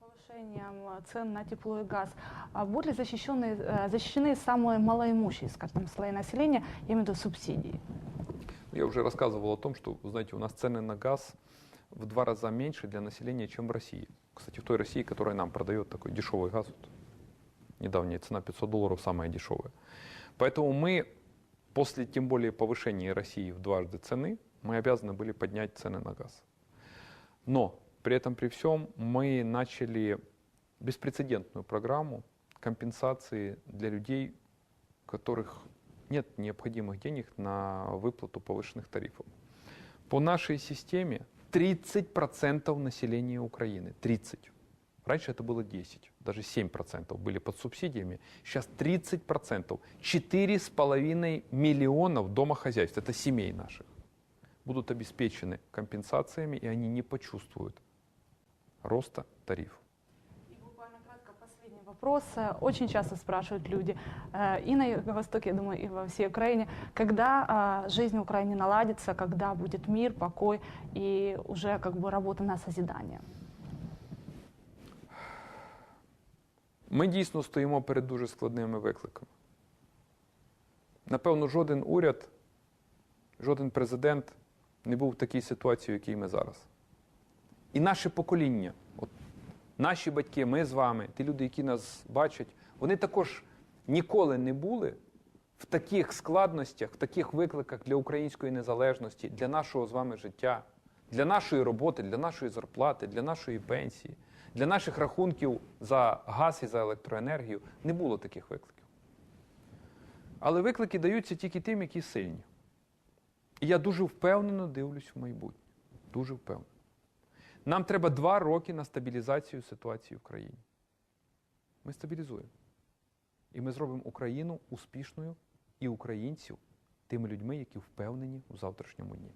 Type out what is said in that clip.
повышением э, цен на тепло и газ, а будут ли защищены, э, защищены самые малоимущие, скажем, слои населения, я имею в виду субсидии? Я уже рассказывал о том, что, знаете, у нас цены на газ в два раза меньше для населения, чем в России. Кстати, в той России, которая нам продает такой дешевый газ, вот, недавняя цена 500 долларов самая дешевая. Поэтому мы, после тем более повышения России в дважды цены, мы обязаны были поднять цены на газ. Но при этом, при всем, мы начали беспрецедентную программу компенсации для людей, у которых нет необходимых денег на выплату повышенных тарифов. По нашей системе 30% населения Украины, 30. Раньше это было 10, даже 7% были под субсидиями. Сейчас 30%, 4,5 миллионов домохозяйств, это семей наших, будут обеспечены компенсациями, и они не почувствуют роста тарифов. И буквально кратко последний вопрос. Э, Очень часто спрашивают люди, э, и на Юго-Востоке, я думаю, и во всей Украине, когда э, жизнь в Украине наладится, когда будет мир, покой и уже как бы работа на созидание. Ми дійсно стоїмо перед дуже складними викликами. Напевно, жоден уряд, жоден президент не був в такій ситуації, в якій ми зараз. І наше покоління, от наші батьки, ми з вами, ті люди, які нас бачать, вони також ніколи не були в таких складностях, в таких викликах для української незалежності, для нашого з вами життя, для нашої роботи, для нашої зарплати, для нашої пенсії, для наших рахунків за газ і за електроенергію. Не було таких викликів. Але виклики даються тільки тим, які сильні. І я дуже впевнено дивлюсь в майбутнє. Дуже впевнено. Нам треба два роки на стабілізацію ситуації в країні. Ми стабілізуємо. І ми зробимо Україну успішною і українців тими людьми, які впевнені у завтрашньому дні.